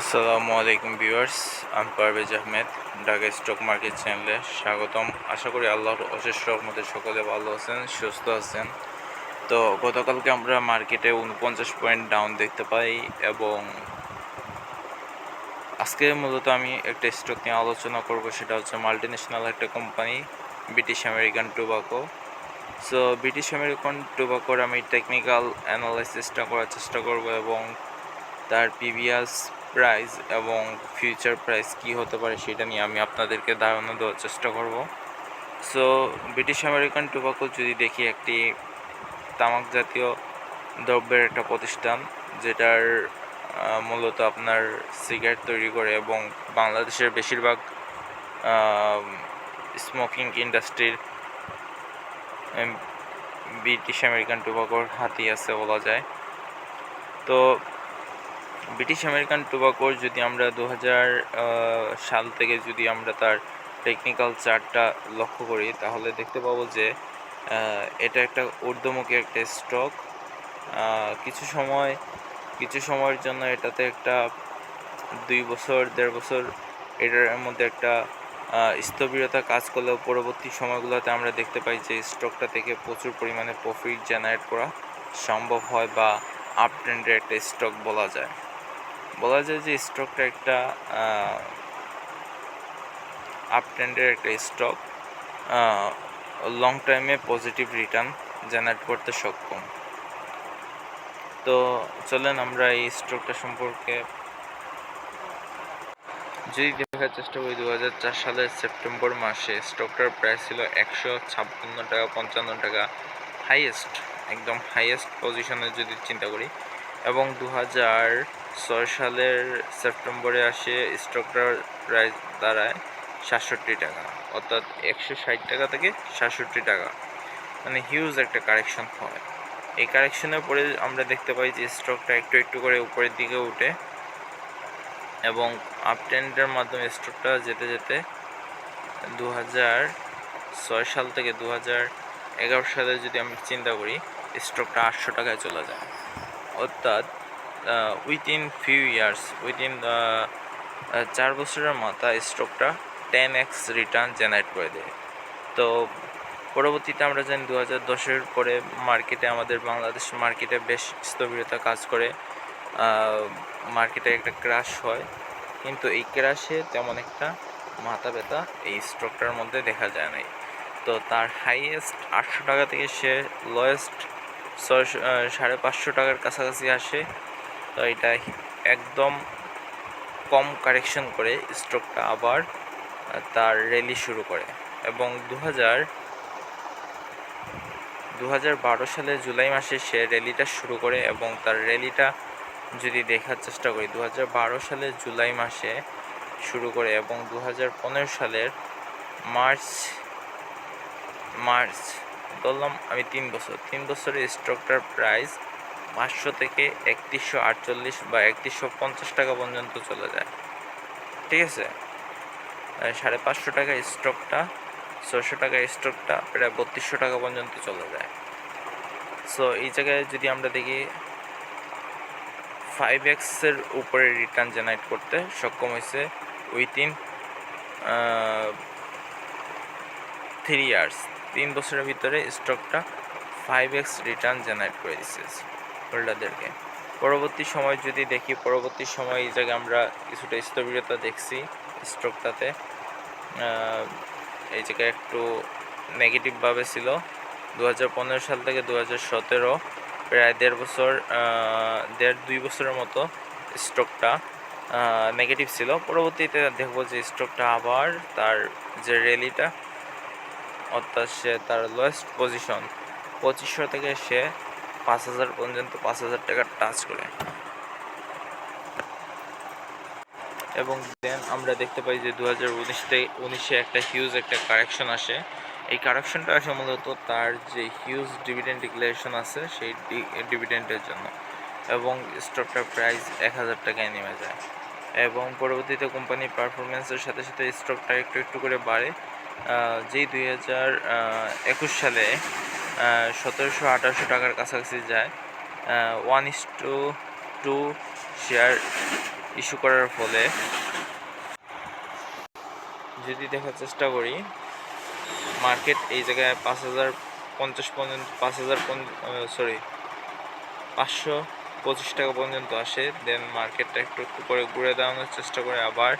আসসালামু আলাইকুম ভিউয়ার্স, আমি পারভেজ আহমেদ, ঢাকা স্টক মার্কেট চ্যানেলে স্বাগতম। আশা করি আল্লাহর অশেষ রহমতে সকলে ভালো আছেন, সুস্থ আছেন। তো গতকালকে আমরা মার্কেটে উনপঞ্চাশ পয়েন্ট ডাউন দেখতে পাই এবং আজকে মূলত আমি একটা স্টক নিয়ে আলোচনা করব, সেটা হচ্ছে মাল্টিন্যাশনাল একটা company British American tobacco so British American টোবাকোর আমি টেকনিক্যাল অ্যানালাইসিসটা করার চেষ্টা করব এবং তার প্রিভিয়াস প্রাইস এবং ফিউচার প্রাইস কি হতে পারে সেটা নিয়ে আমি আপনাদেরকে ধারণা দেওয়ার চেষ্টা করব। সো ব্রিটিশ আমেরিকান টোবাকো যদি দেখি একটি তামাক জাতীয় দ্রব্যের একটা প্রতিষ্ঠান, যেটার মূলত আপনার সিগারেট তৈরি করে এবং বাংলাদেশের বেশিরভাগ স্মোকিং ইন্ডাস্ট্রির ব্রিটিশ আমেরিকান টোবাকোর হাতি আছে বলা যায়। তো ব্রিটিশ আমেরিকান টোবাকোর যদি আমরা দু হাজার সাল থেকে যদি আমরা তার টেকনিক্যাল চার্টটা লক্ষ্য করি, তাহলে দেখতে পাবো যে এটা একটা ঊর্ধ্বমুখী একটা স্টক কিছু সময়, কিছু সময়ের জন্য এটাতে একটা দুই বছর, দেড় বছর এটার মধ্যে একটা স্থবিরতা কাজ করলেও পরবর্তী সময়গুলোতে আমরা দেখতে পাই যে স্টকটা থেকে প্রচুর পরিমাণে প্রফিট জেনারেট করা সম্ভব হয় বা আপ ট্রেন্ডের একটা স্টক বলা যায়। বলা যায় যে স্টকটা একটা আপ ট্রেন্ডের একটা স্টক লং টাইমে পজিটিভ রিটার্ন জেনারেট করতে সক্ষম। তো চলেন আমরা এই স্টকটা সম্পর্কে যদি দেখার চেষ্টা করি দু হাজার চার সালের সেপ্টেম্বর মাসে স্টকটার প্রাইস ছিল একশো ছাপ্পান্ন টাকা, পঞ্চান্ন টাকা হাইয়েস্ট একদম হাইয়েস্ট পজিশনে যদি চিন্তা করি। এবং দু হাজার ছয় সালের সেপ্টেম্বরে আসে স্টকটার প্রাইস দাঁড়ায় সাতষট্টি টাকা, অর্থাৎ একশো ষাট টাকা থেকে সাতষট্টি টাকা। মানে হিউজ একটা কারেকশন হয়। এই কারেকশনের পরে আমরা দেখতে পাই যে স্টকটা একটু একটু করে উপরের দিকে উঠে এবং আপ ট্রেন্ডের মাধ্যমে স্টকটা যেতে যেতে দু ছয় সাল থেকে দু হাজার এগারো সালে যদি আমি চিন্তা করি স্টকটা আটশো টাকায় চলে যায়। অর্থাৎ উইথিন ফিউ ইয়ার্স উইথিন চার বছরের মাথা স্টকটা টেন এক্স রিটার্ন জেনারেট করে দেয়। তো পরবর্তীতে আমরা জানি দু হাজার দশের পরে মার্কেটে আমাদের বাংলাদেশ মার্কেটে বেশ স্থবিরতা কাজ করে। মার্কেটে একটা ক্রাশ হয়। কিন্তু এই ক্রাশে তেমন একটা মাথা ব্যথা এই স্টকটার মধ্যে দেখা যায় নাই। তো তার হাইয়েস্ট আটশো টাকা থেকে সে লোয়েস্ট ছয়শো সাড়ে পাঁচশো টাকার কাছাকাছি আসে। তো এটা একদম কম কারেকশন করে স্টকটা আবার তার র্যালি শুরু করে। এবং দু হাজার দু সালে জুলাই মাসে সে র্যালিটা শুরু করে এবং তার র্যালিটা যদি দেখার চেষ্টা করি দু সালের জুলাই মাসে শুরু করে এবং দু হাজার পনেরো সালের মার্চ মার্চ, বললাম আমি তিন বছর, তিন বছরের স্টকটার প্রাইস পাঁচশো থেকে একত্রিশশো আটচল্লিশ বা একত্রিশশো পঞ্চাশ টাকা পর্যন্ত চলে যায়। ঠিক আছে? সাড়ে পাঁচশো টাকা স্টকটা ছশো টাকা স্টকটা, প্রায় বত্রিশশো টাকা পর্যন্ত চলে যায়। সো এই জায়গায় যদি আমরা দেখি ফাইভ এক্সের উপরে রিটার্ন জেনারেট করতে সক্ষম হয়েছে উইথিন থ্রি ইয়ার্স তিন বছরের ভিতরে স্টকটা ফাইভ এক্স রিটার্ন জেনারেট করে দিচ্ছে হোল্ডারদেরকে পরবর্তী সময় যদি দেখি, পরবর্তী সময় এই জায়গায় আমরা কিছুটা স্থবিরতা দেখছি স্ট্রোকটাতে। এই জায়গায় একটু নেগেটিভভাবে ছিল। দু সাল থেকে দু হাজার সতেরো, প্রায় দেড় বছর দেড় দুই বছরের মতো স্ট্রোকটা নেগেটিভ ছিল। পরবর্তীতে দেখব যে স্ট্রোকটা আবার তার যে র্যালিটা, অর্থাৎ সে তার লোয়েস্ট পজিশন পঁচিশশো থেকে সে পাঁচ হাজার পর্যন্ত পাঁচ হাজার টাকা টাচ করে। এবং দেন আমরা দেখতে পাই যে দু হাজার উনিশতে উনিশে একটা হিউজ একটা কারেকশন আসে। এই কারেকশনটা আসে মূলত তার যে হিউজ ডিভিডেন্ড ডিক্লারেশন আছে সেই ডিভিডেন্ডের জন্য। এবং স্টকটার প্রাইস এক হাজার টাকায় নেমে যায়। এবং পরবর্তীতে কোম্পানির পারফরমেন্সের সাথে সাথে স্টকটা একটু একটু করে বাড়ে। যেই দুই হাজার একুশ সালে সতেরোশো, আঠারোশো টাকার কাছাকাছি যায়। One is to two share issue করার ফলে যদি দেখার চেষ্টা করি মার্কেট এই জায়গায় পাঁচ হাজার পঞ্চাশ পর্যন্ত, পাঁচ হাজার সরি পাঁচশো পঁচিশ টাকা পর্যন্ত আসে। দেন মার্কেটটা একটু একটু করে ঘুরে দাঁড়ানোর চেষ্টা করে আবার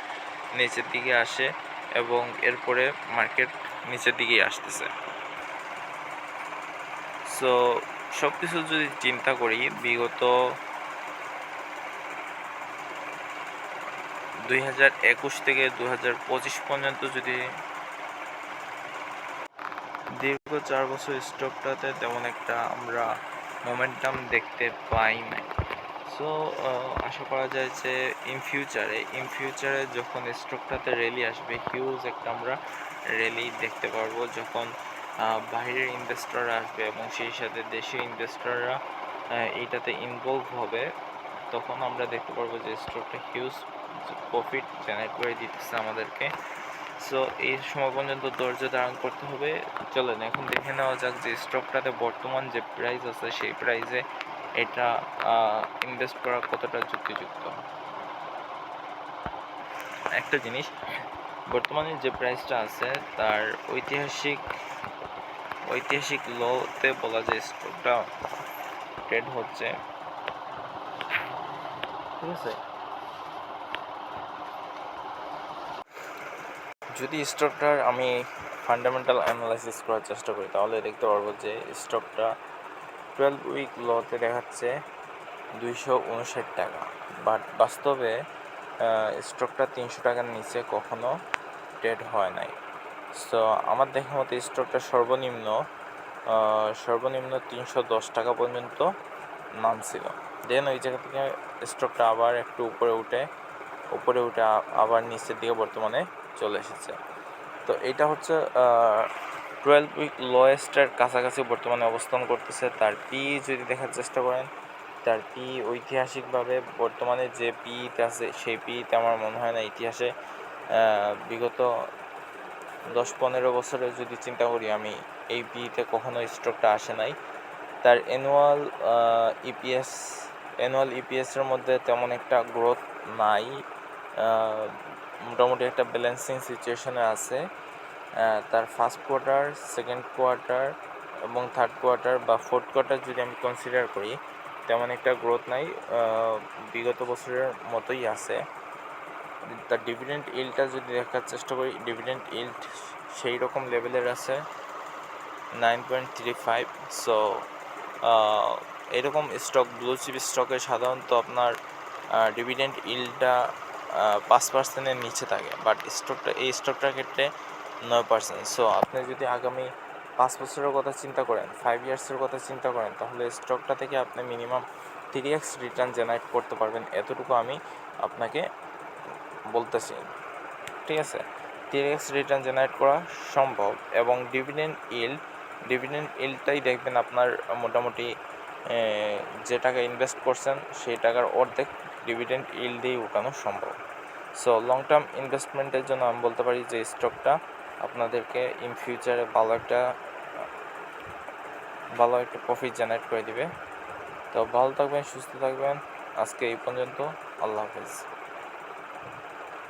নিচের দিকে আসে এবং এরপরে মার্কেট নিচের দিকেই আসতেছে। সো সব কিছু যদি চিন্তা করি, বিগত দুই হাজার একুশ থেকে দু হাজার পঁচিশ পর্যন্ত যদি দীর্ঘ চার বছর স্টকটাতে তেমন একটা আমরা মোমেন্টাম দেখতে পাই নাই। সো আশা করা যায় যে ইন ফিউচারে ইন ফিউচারে যখন স্টকটাতে র্যালি আসবে হিউজ একটা আমরা র্যালি দেখতে পারব। যখন বাইরের ইনভেস্টররা আসবে এবং সেই সাথে দেশের ইনভেস্টররা এইটাতে ইনভলভ হবে। তখন আমরা দেখতে পারব যে স্টকটা হিউজ প্রফিট জেনারেট করে দিতেছে আমাদেরকে। সো এই সময় পর্যন্ত ধৈর্য ধারণ করতে হবে। চলেন, এখন দেখে নেওয়া যাক যে স্টকটাতে বর্তমান যে প্রাইস আছে, সেই প্রাইসে এটা ইনভেস্ট করা কতটা যুক্তিযুক্ত। একটা জিনিস, বর্তমানে যে প্রাইসটা আছে, তার ঐতিহাসিক ঐতিহাসিক লোতে বলা যায় স্টকটা ট্রেড হচ্ছে। ঠিক আছে? যদি স্টকটার আমি ফান্ডামেন্টাল অ্যানালাইসিস করার চেষ্টা করি, তাহলে দেখতে পারব যে স্টকটা টুয়েলভ উইক লতে দেখাচ্ছে দুইশো উনষাট টাকা। বাট বাস্তবে স্টকটা তিনশো টাকার নিচে কখনো ট্রেড হয় নাই। সো আমার দেখা মতো স্টকটা সর্বনিম্ন সর্বনিম্ন তিনশো দশ টাকা পর্যন্ত নামছিল। দেন ওই জায়গা থেকে স্টকটা আবার একটু উপরে উঠে উপরে উঠে আবার নিচের দিকে বর্তমানে চলে এসেছে। তো এটা হচ্ছে টুয়েলভ উইক লোয়েস্টের কাছাকাছি বর্তমানে অবস্থান করতেছে। তার পি যদি দেখার চেষ্টা করেন, তার পি ঐতিহাসিকভাবে বর্তমানে যে পিতে আছে, সেই পিতে আমার মনে হয় না ইতিহাসে বিগত দশ পনেরো বছরে যদি চিন্তা করি, আমি এই বিতে কখনো স্টকটা আসে নাই। তার অ্যানুয়াল ইপিএস অ্যানুয়াল ইপিএসের মধ্যে তেমন একটা গ্রোথ নাই। মোটামুটি একটা ব্যালেন্সিং সিচুয়েশনে আছে। তার ফার্স্ট কোয়ার্টার সেকেন্ড কোয়ার্টার এবং থার্ড কোয়ার্টার বা ফোর্থ কোয়ার্টার যদি আমি কনসিডার করি, তেমন একটা গ্রোথ নাই। বিগত বছরের মতোই আছে। তার ডিভিডেন্ট ইল্ডটা যদি দেখার চেষ্টা করি ডিভিডেন্ট ইল্ড সেই রকম লেভেলের আছে nine point three five so এরকম স্টক ব্লু চিপ স্টকে সাধারণত আপনার ডিভিডেন্ড ইল্ডটা পাঁচ পার্সেন্টের নিচে থাকে। বাট স্টকটা এই স্টকটার ক্ষেত্রে নয় পার্সেন্ট সো আপনি যদি আগামী পাঁচ বছরের কথা চিন্তা করেন ফাইভ ইয়ার্সের কথা চিন্তা করেন, তাহলে স্টকটা থেকে আপনি minimum three x return generate করতে পারবেন। এতটুকু আমি আপনাকে বলতেছি। ঠিক আছে? থ্রি এক্স রিটার্ন জেনারেট করা সম্ভব এবং ডিভিডেন্ড ইল্ড ডিভিডেন্ড ইল্ডটাই দেখবেন আপনার মোটামুটি যে টাকা ইনভেস্ট করছেন সেই টাকার অর্ধেক ডিভিডেন্ড ইল্ড দিয়েই উঠানো সম্ভব। সো লং টার্ম ইনভেস্টমেন্টের জন্য আমি বলতে পারি যে স্টকটা আপনাদেরকে ইন ফিউচারে ভালো একটা ভালো একটা প্রফিট জেনারেট করে দিবে। তো ভালো থাকবেন, সুস্থ থাকবেন। আজকে এই পর্যন্ত। আল্লাহ হাফেজ।